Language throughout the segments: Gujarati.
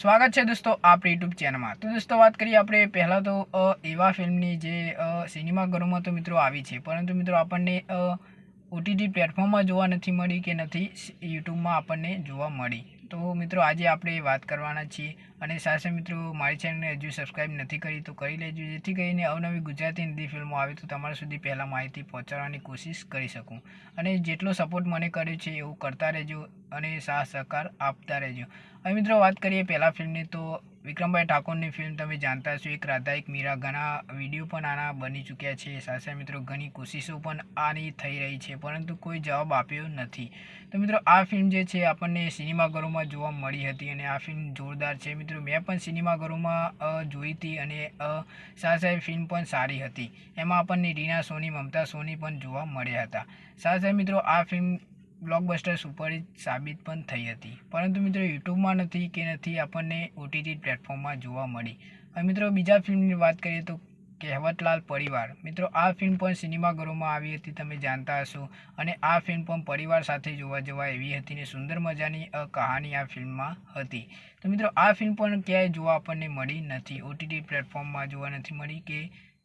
સ્વાગત છે દોસ્તો આપણી યુટ્યુબ ચેનલમાં તો દોસ્તો વાત કરીએ આપણે પહેલાં તો એવા ફિલ્મની જે સિનેમાઘરોમાં તો મિત્રો આવી છે. પરંતુ મિત્રો આપણને ઓટીટી પ્લેટફોર્મમાં જોવા નથી મળી કે નથી યુટ્યુબમાં આપણને જોવા મળી. તો મિત્રો આજે આપણે વાત કરવાના છીએ અને સાથે મિત્રો, મારી ચેનલને હજુ સબસ્ક્રાઈબ નથી કરી તો કરી લેજો, જેથી કરીને અવનવી ગુજરાતી હિન્દી ફિલ્મો આવે તો તમારા સુધી પહેલાં માહિતી પહોંચાડવાની કોશિશ કરી શકું. અને જેટલો સપોર્ટ મને કર્યો છે એવું કરતા રહેજો અને સાથ સહકાર આપતા રહેજો. હવે મિત્રો, વાત કરીએ પહેલાં ફિલ્મની તો વિક્રમભાઈ ઠાકોરની ફિલ્મ તમે જાણતા છો એક રાધા, એક મીરા. ઘણા વીડિયો પણ આના બની ચૂક્યા છે. સાથે મિત્રો, ઘણી કોશિશો પણ આની થઈ રહી છે, પરંતુ કોઈ જવાબ આપ્યો નથી. તો મિત્રો, આ ફિલ્મ જે છે આપણને સિનેમાઘરોમાં જોવા મળી હતી અને આ ફિલ્મ જોરદાર છે. મિત્રો મેં પણ સિનેમાઘરોમાં જોઈ હતી અને શાહ સાથે ફિલ્મ પણ સારી હતી. એમાં આપણને રીના સોની, મમતા સોની પણ જોવા મળ્યા હતા. શાહ સાહેબ મિત્રો, આ ફિલ્મ બ્લોકબસ્ટર સુપરહિટ સાબિત પણ થઈ હતી. પરંતુ મિત્રો, યુટ્યુબમાં નથી કે નથી આપણને ઓટીટી પ્લેટફોર્મમાં જોવા મળી. હવે મિત્રો, બીજા ફિલ્મની વાત કરીએ તો કહેવતલાલ પરિવાર. મિત્રો, આ ફિલ્મ પણ સિનેમાઘરોમાં આવી હતી, તમે જાણતા હશો. અને આ ફિલ્મ પણ પરિવાર સાથે જોવા જવા એવી હતી ને સુંદર મજાની કહાની આ ફિલ્મમાં હતી. તો મિત્રો, આ ફિલ્મ પણ ક્યાંય જોવા આપણને મળી નથી. ઓટીટી પ્લેટફોર્મમાં જોવા નથી મળી કે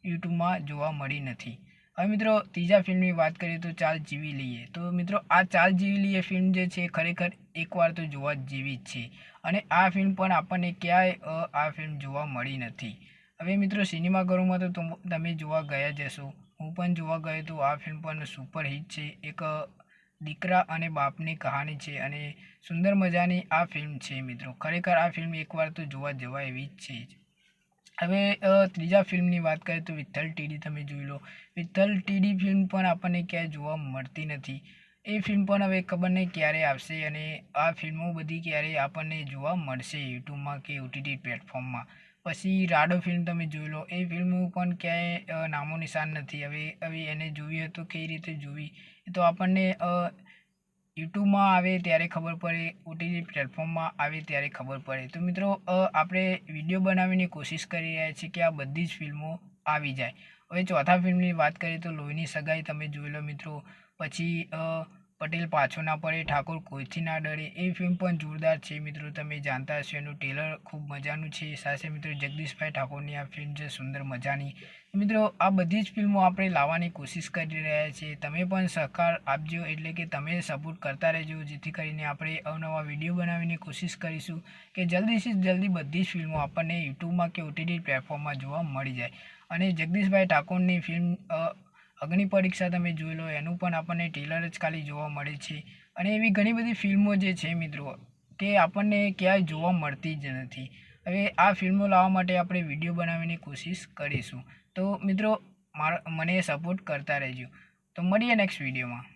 યુટ્યુબમાં જોવા મળી નથી. હવે મિત્રો, ત્રીજા ફિલ્મની વાત કરીએ તો ચાલ જીવી લઈએ. તો મિત્રો, આ ચાલ જીવી લઈએ ફિલ્મ જે છે ખરેખર એકવાર તો જોવા જેવી જ છે. અને આ ફિલ્મ પણ આપણને ક્યાંય આ ફિલ્મ જોવા મળી નથી. હવે મિત્રો સિનેમાઘરોમાં તો તમ- જોવા ગયા જ હશો. હું પણ જોવા ગયો તો આ ફિલ્મ પણ સુપર હિટ છે. એક દીકરા અને બાપની કહાની છે અને સુંદર મજાની આ ફિલ્મ છે મિત્રો. ખરેખર આ ફિલ્મ એકવાર તો જોવા જવા એવી જ છે હવે ત્રીજા ફિલ્મની વાત કરીએ તો વિઠ્ઠલ ટીડી તમે જોઈ લો. વિઠ્ઠલ ટીડી ફિલ્મ પણ આપણને ક્યાંય જોવા મળતી નથી. એ ફિલ્મ પણ હવે ખબર નહીં ક્યારે આવશે અને આ ફિલ્મો બધી ક્યારે આપણને જોવા મળશે યુટ્યુબમાં કે ઓટીટી પ્લેટફોર્મમાં પછી રાડો ફિલ્મ તમે જોઈ લો. એ ફિલ્મ પણ ક્યાંય નામો નિશાન નથી. હવે હવે એને જોવી તો કઈ રીતે જોવી? તો આપણને યુટ્યુબમાં આવે ત્યારે ખબર પડે ઓટીટી પ્લેટફોર્મમાં આવે ત્યારે ખબર પડે. તો મિત્રો આપણે વીડિયો બનાવીને કોશિશ કરી રહ્યા છીએ કે આ બધી જ ફિલ્મો આવી જાય. હવે ચોથા ફિલ્મની વાત કરીએ તો લોહીની સગાઈ તમે જોઈ લો મિત્રો. પછી પટેલ પાછો ના પડે ઠાકોર કોઈથી ના ડરે એ ફિલ્મ પણ જોરદાર છે. મિત્રો, તમે જાણતા હશો એનું ટેલર ખૂબ મજાનું છે. સાથે મિત્રો, જગદીશભાઈ ઠાકોરની આ ફિલ્મ છે સુંદર મજાની. મિત્રો, આ બધી જ ફિલ્મો આપણે લાવવાની કોશિશ કરી રહ્યા છીએ. તમે પણ સહકાર આપજો, એટલે કે તમે સપોર્ટ કરતા રહેજો, જેથી કરીને આપણે અવનવા વીડિયો બનાવીને કોશિશ કરીશું કે જલ્દીથી જલ્દી બધી જ ફિલ્મો આપણને યુટ્યુબમાં કે ઓટીટી પ્લેટફોર્મમાં જોવા મળી જાય. અને જગદીશભાઈ ઠાકોરની ફિલ્મ અગ્નિ પરીક્ષા તમે જોઈ લો, એનું પણ આપણને ટેલર જ ખાલી જોવા મળે છે. અને એવી ઘણી બધી ફિલ્મો જે છે મિત્રો, કે આપણને ક્યાંય જોવા મળતી જ નથી. હવે આ ફિલ્મો લાવવા માટે આપણે વીડિયો બનાવીને કોશિશ કરીશું. તો મિત્રો, મારા, મને સપોર્ટ કરતા રહેજો. તો મળીએ નેક્સ્ટ વિડીયોમાં